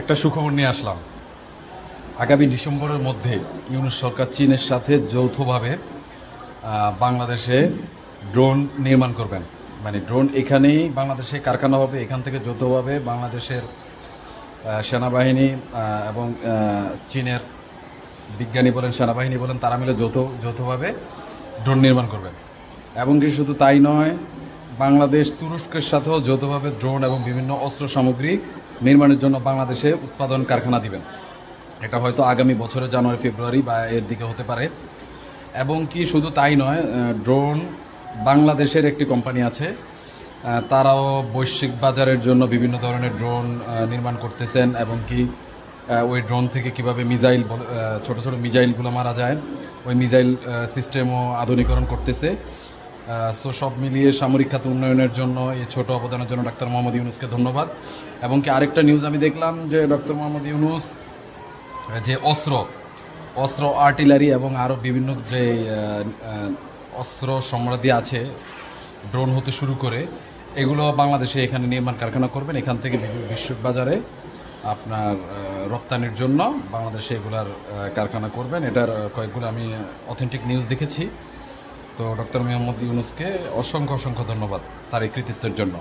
একটা সুখবর নিয়ে আসলাম। আগামী ডিসেম্বরের মধ্যে ইউনুস সরকার চীনের সাথে যৌথভাবে বাংলাদেশে ড্রোন নির্মাণ করবেন। মানে ড্রোন এখানেই বাংলাদেশে কারখানা হবে, এখান থেকে যৌথভাবে বাংলাদেশের সেনাবাহিনী এবং চীনের বিজ্ঞানী বলেন, সেনাবাহিনী বলেন, তারা মিলে যৌথ, যৌথভাবে ড্রোন নির্মাণ করবেন। এবং কি শুধু তাই নয় বাংলাদেশ তুরস্কের সাথেও যৌথভাবে ড্রোন এবং বিভিন্ন অস্ত্র সামগ্রী নির্মাণের জন্য বাংলাদেশে উৎপাদন কারখানা দিবেন। এটা হয়তো আগামী বছরের জানুয়ারি, ফেব্রুয়ারি বা এর দিকে হতে পারে। এবং কি শুধু তাই নয় ড্রোন বাংলাদেশের একটি কোম্পানি আছে। তারাও বৈশ্বিক বাজারের জন্য বিভিন্ন ধরনের ড্রোন নির্মাণ করতেছেন এবং কি ওই ড্রোন থেকে কীভাবে মিজাইল ছোট ছোট মিজাইলগুলো মারা যায়, ওই মিজাইল সিস্টেমও আধুনিকরণ করতেছে। সো সব মিলিয়ে সামরিক খাত উন্নয়নের জন্য এই ছোট অবদানের জন্য ডাক্তার মোহাম্মদ ইউনুসকে ধন্যবাদ। এবং কি আরেকটা নিউজ আমি দেখলাম যে ডক্টর মোহাম্মদ ইউনুস যে অস্ত্র অস্ত্র আর্টিলারি এবং আরও বিভিন্ন যে অস্ত্র সমৃদ্ধি আছে ড্রোন হতে শুরু করে, এগুলো বাংলাদেশে এখানে নির্মাণ কারখানা করবেন। এখান থেকে বিভিন্ন বিশ্ব বাজারে আপনার রপ্তানির জন্য বাংলাদেশে এগুলার কারখানা করবেন। এটার কয়েকগুলো আমি অথেন্টিক নিউজ দেখেছি। তো ডক্টর মোহাম্মদ ইউনুসকে অসংখ্য অসংখ্য ধন্যবাদ তার এই কৃতিত্বের জন্য।